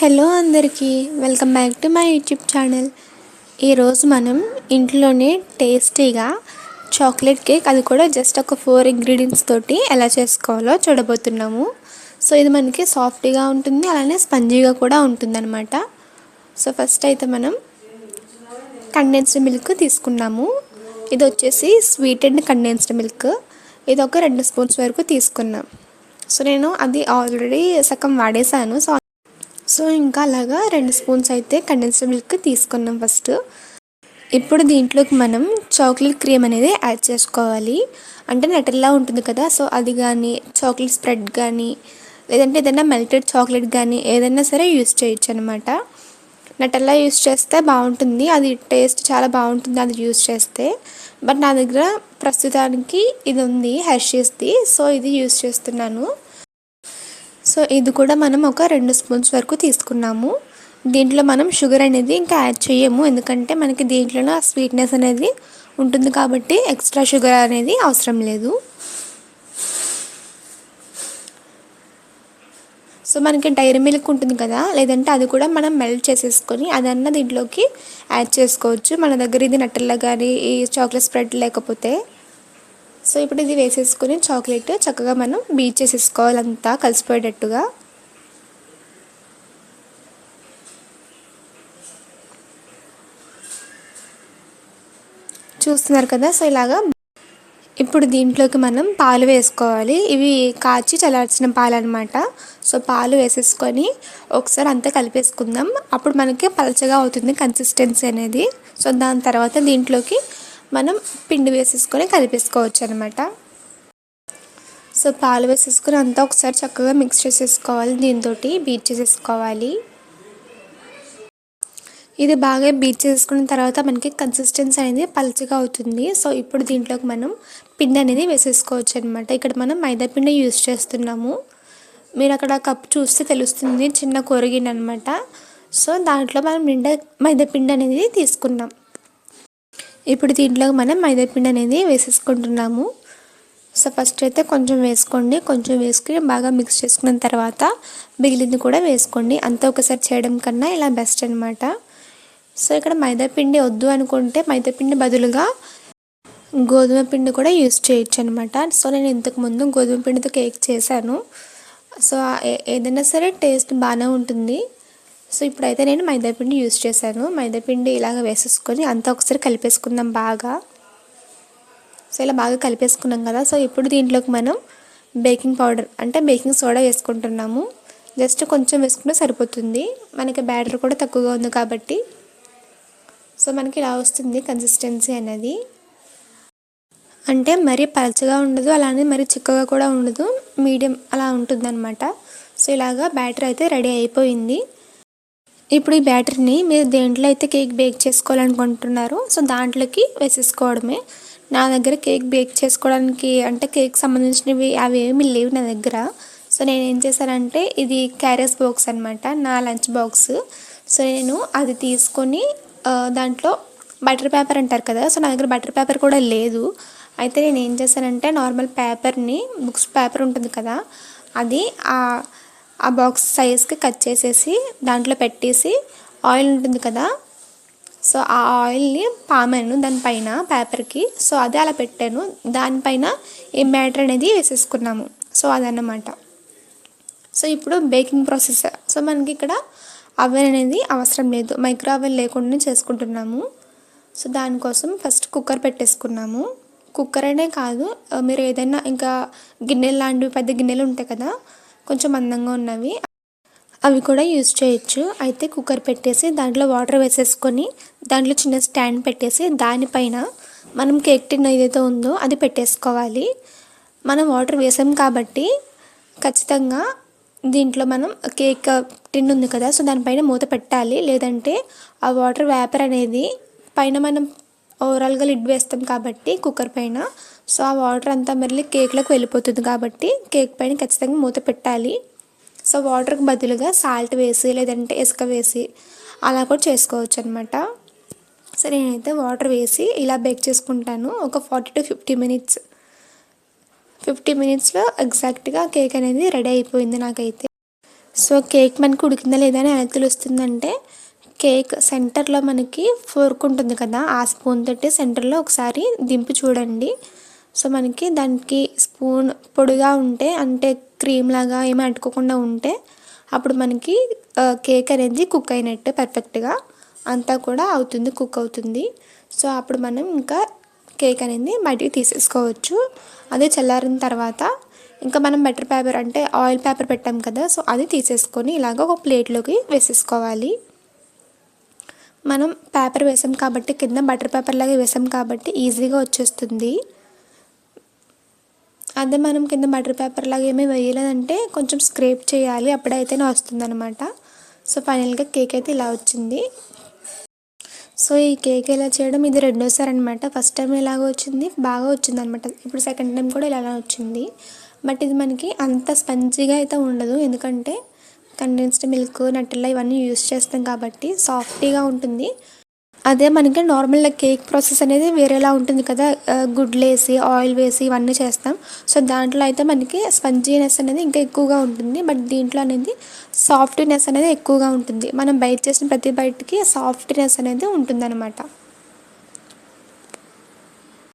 Hello అందరికీ welcome back to my YouTube channel. ఈరోజు మనం ఇంట్లోనే టేస్టీగా చాక్లెట్ కేక్ అది కూడా జస్ట్ ఒక ఫోర్ ఇంగ్రీడియంట్స్ తోటి ఎలా చేసుకోవాలో చూడబోతున్నాము. సో ఇది మనకి సాఫ్ట్గా ఉంటుంది అలానే స్పంజీగా కూడా ఉంటుందన్నమాట. సో ఫస్ట్ అయితే మనం కండెన్స్డ్ మిల్క్ తీసుకున్నాము. ఇది వచ్చేసి స్వీట్ అండ్ కండెన్స్డ్ మిల్క్ ఇది ఒక రెండు స్పూన్స్ వరకు తీసుకున్నాం. సో నేను అది ఆల్రెడీ సగం వాడేసాను సో సో ఇంకా అలాగా రెండు స్పూన్స్ అయితే కండెన్స్డ్ మిల్క్ తీసుకున్నాం ఫస్ట్ ఇప్పుడు దీంట్లోకి మనం చాక్లెట్ క్రీమ్ అనేది యాడ్ చేసుకోవాలి. అంటే నెటల్లా ఉంటుంది కదా సో అది కానీ చాక్లెట్ స్ప్రెడ్ కానీ లేదంటే ఏదైనా మెల్టెడ్ చాక్లెట్ కానీ ఏదైనా సరే యూస్ చేయొచ్చు అనమాట నటల్లా యూస్ చేస్తే బాగుంటుంది అది టేస్ట్ చాలా బాగుంటుంది అది యూస్ చేస్తే. బట్ నా దగ్గర ప్రస్తుతానికి ఇది ఉంది హెర్షీస్ది సో ఇది యూస్ చేస్తున్నాను. సో ఇది కూడా మనం ఒక రెండు స్పూన్స్ వరకు తీసుకున్నాము. దీంట్లో మనం షుగర్ అనేది ఇంకా యాడ్ చేయము. ఎందుకంటే మనకి దీంట్లోనే ఆ స్వీట్నెస్ అనేది ఉంటుంది కాబట్టి ఎక్స్ట్రా షుగర్ అనేది అవసరం లేదు. సో మనకి డైరీ మిల్క్ ఉంటుంది కదా లేదంటే అది కూడా మనం మెల్ట్ చేసేసుకొని అదన్నా దీంట్లోకి యాడ్ చేసుకోవచ్చు. మన దగ్గర ఇది నట్టల్లో కానీ ఈ చాక్లెట్ స్ప్రెడ్ లేకపోతే సో ఇప్పుడు ఇది వేసేసుకొని చాక్లెట్ చక్కగా మనం బీట్ చేసేసుకోవాలి అంతా కలిసిపోయేటట్టుగా. చూస్తున్నారు కదా? సో ఇలాగా ఇప్పుడు దీంట్లోకి మనం పాలు వేసుకోవాలి. ఇవి కాచి చల్లార్చిన పాలు అనమాట సో పాలు వేసేసుకొని ఒకసారి అంతా కలిపేసుకుందాం. అప్పుడు మనకి పలచగా అవుతుంది కన్సిస్టెన్సీ అనేది. సో దాని తర్వాత దీంట్లోకి మనం పిండి వేసేసుకొని కలిపేసుకోవచ్చు అనమాట సో పాలు వేసేసుకొని అంతా ఒకసారి చక్కగా మిక్స్ చేసేసుకోవాలి. దీంతో బీట్ చేసేసుకోవాలి. ఇది బాగా బీట్ చేసుకున్న తర్వాత మనకి కన్సిస్టెన్సీ అనేది పలుచగా అవుతుంది. సో ఇప్పుడు దీంట్లోకి మనం పిండి అనేది వేసేసుకోవచ్చు అనమాట ఇక్కడ మనం మైదా పిండి యూస్ చేస్తున్నాము. మీరు అక్కడ కప్ చూస్తే తెలుస్తుంది చిన్న కొరిగిన అనమాట సో దాంట్లో మనం నిండా మైదా పిండి అనేది తీసుకున్నాం. ఇప్పుడు దీంట్లో మనం మైదాపిండి అనేది వేసేసుకుంటున్నాము. సో ఫస్ట్ అయితే కొంచెం వేసుకోండి. కొంచెం వేసుకుని బాగా మిక్స్ చేసుకున్న తర్వాత మిగిలింది కూడా వేసుకోండి. అంతా ఒకసారి చేయడం కన్నా ఇలా బెస్ట్ అనమాట సో ఇక్కడ మైదాపిండి వద్దు అనుకుంటే మైదాపిండి బదులుగా గోధుమ పిండి కూడా యూస్ చేయొచ్చు అనమాట సో నేను ఇంతకుముందు గోధుమ పిండితో కేక్ చేశాను. సో ఏదైనా సరే టేస్ట్ బాగానే ఉంటుంది. సో ఇప్పుడైతే నేను మైదాపిండి యూస్ చేశాను. మైదాపిండి ఇలాగ వేసేసుకొని అంతా ఒకసారి కలిపేసుకుందాం బాగా. సో ఇలా బాగా కలిపేసుకున్నాం కదా. సో ఇప్పుడు దీంట్లోకి మనం బేకింగ్ పౌడర్ అంటే బేకింగ్ సోడా వేసుకుంటున్నాము. జస్ట్ కొంచెం వేసుకుంటే సరిపోతుంది. మనకి బ్యాటర్ కూడా తక్కువగా ఉంది కాబట్టి. సో మనకి ఇలా వస్తుంది కన్సిస్టెన్సీ అనేది. అంటే మరీ పలచగా ఉండదు అలానే మరీ చిక్కగా కూడా ఉండదు. మీడియం అలా ఉంటుందన్నమాట. సో ఇలాగా బ్యాటర్ అయితే రెడీ అయిపోయింది. ఇప్పుడు ఈ బ్యాటర్ని మీరు దేంట్లో అయితే కేక్ బేక్ చేసుకోవాలనుకుంటున్నారో సో దాంట్లోకి వేసేసుకోవడమే. నా దగ్గర కేక్ బేక్ చేసుకోవడానికి అంటే కేక్ సంబంధించినవి అవి ఏమి లేవు నా దగ్గర. సో నేను ఏం చేశానంటే ఇది క్యారియర్స్ బాక్స్ అనమాట నా లంచ్ బాక్స్. సో నేను అది తీసుకొని దాంట్లో బటర్ పేపర్ అంటారు కదా సో నా దగ్గర బటర్ పేపర్ కూడా లేదు. అయితే నేను ఏం చేశానంటే నార్మల్ పేపర్ని బుక్స్ పేపర్ ఉంటుంది కదా అది ఆ బాక్స్ సైజ్కి కట్ చేసేసి దాంట్లో పెట్టేసి ఆయిల్ ఉంటుంది కదా? సో ఆ ఆయిల్ని పామాను దానిపైన పేపర్కి సో అదే అలా పెట్టాను. దానిపైన ఈ మ్యాటర్ అనేది వేసేసుకున్నాము. సో అదన్నమాట. సో ఇప్పుడు బేకింగ్ ప్రాసెస్ సో మనకి ఇక్కడ అవెన్ అనేది అవసరం లేదు. మైక్రో అవెన్ లేకుండా చేసుకుంటున్నాము. సో దానికోసం ఫస్ట్ కుక్కర్ పెట్టేసుకున్నాము. కుక్కర్ అనే కాదు మీరు ఏదైనా ఇంకా గిన్నెలు లాంటివి పెద్ద గిన్నెలు ఉంటాయి కదా? కొంచెం అందంగా ఉన్నవి. అవి కూడా యూజ్ చేయొచ్చు. అయితే కుక్కర్ పెట్టేసి దాంట్లో వాటర్ వేసేసుకొని దాంట్లో చిన్న స్టాండ్ పెట్టేసి దానిపైన మనం కేక్ టిన్ ఏదైతే ఉందో అది పెట్టేసుకోవాలి. మనం వాటర్ వేసాం కాబట్టి ఖచ్చితంగా దీంట్లో మనం కేక్ టిన్ ఉంది కదా సో దానిపైన మూత పెట్టాలి. లేదంటే ఆ వాటర్ వేపర్ అనేది పైన మనం ఓవరాల్గా లిడ్ వేస్తాం కాబట్టి కుక్కర్ పైన. సో ఆ వాటర్ అంతా మళ్ళీ కేక్లోకి వెళ్ళిపోతుంది కాబట్టి కేక్ పైన ఖచ్చితంగా మూత పెట్టాలి. సో వాటర్కి బదులుగా సాల్ట్ వేసి లేదంటే ఇసుక వేసి అలా కూడా చేసుకోవచ్చు అనమాట సో నేనైతే వాటర్ వేసి ఇలా బేక్ చేసుకుంటాను. ఒక forty to fifty minutes fifty మినిట్స్లో ఎగ్జాక్ట్గా కేక్ అనేది రెడీ అయిపోయింది నాకైతే. సో కేక్ మనకి ఉడికిందా లేదా అని ఎలా తెలుస్తుందంటే కేక్ సెంటర్లో మనకి ఫోర్క్ ఉంటుంది కదా ఆ స్పూన్ తోటి సెంటర్లో ఒకసారి దింపి చూడండి. సో మనకి దానికి స్పూన్ పొడిగా ఉంటే అంటే క్రీమ్ లాగా ఏమి అంటుకోకుండా ఉంటే అప్పుడు మనకి కేక్ అనేది కుక్ అయినట్టు పర్ఫెక్ట్గా. అంతా కూడా అవుతుంది కుక్ అవుతుంది. సో అప్పుడు మనం ఇంకా కేక్ అనేది బయటికి తీసేసుకోవచ్చు. అదే చల్లారిన తర్వాత ఇంకా మనం బటర్ పేపర్ అంటే ఆయిల్ పేపర్ పెట్టాం కదా సో అది తీసేసుకొని ఇలాగ ఒక ప్లేట్లోకి వేసేసుకోవాలి. మనం పేపర్ వేసాం కాబట్టి కింద బటర్ పేపర్ లాగా వేసాం కాబట్టి ఈజీగా వచ్చేస్తుంది. అదే మనం కింద బటర్ పేపర్ లాగా ఏమీ వేయలేదంటే కొంచెం స్క్రేప్ చేయాలి అప్పుడైతేనే వస్తుంది అనమాట సో ఫైనల్గా కేక్ అయితే ఇలా వచ్చింది. సో ఈ కేక్ ఇలా చేయడం ఇది రెండోసారి అనమాట ఫస్ట్ టైం ఇలాగ వచ్చింది బాగా వచ్చింది అనమాట ఇప్పుడు సెకండ్ టైం కూడా ఇలా వచ్చింది. బట్ ఇది మనకి అంత స్పంజీగా అయితే ఉండదు. ఎందుకంటే కండెన్స్డ్ మిల్క్ నట్టెల్లా ఇవన్నీ యూస్ చేస్తాం కాబట్టి సాఫ్టీగా ఉంటుంది. అదే మనకి నార్మల్గా కేక్ ప్రాసెస్ అనేది వేరేలా ఉంటుంది కదా గుడ్లు వేసి ఆయిల్ వేసి ఇవన్నీ చేస్తాం. సో దాంట్లో అయితే మనకి స్పంజీనెస్ అనేది ఇంకా ఎక్కువగా ఉంటుంది. బట్ దీంట్లో అనేది సాఫ్ట్నెస్ అనేది ఎక్కువగా ఉంటుంది. మనం బయట చేసిన ప్రతి బయటకి సాఫ్ట్నెస్ అనేది ఉంటుందన్నమాట.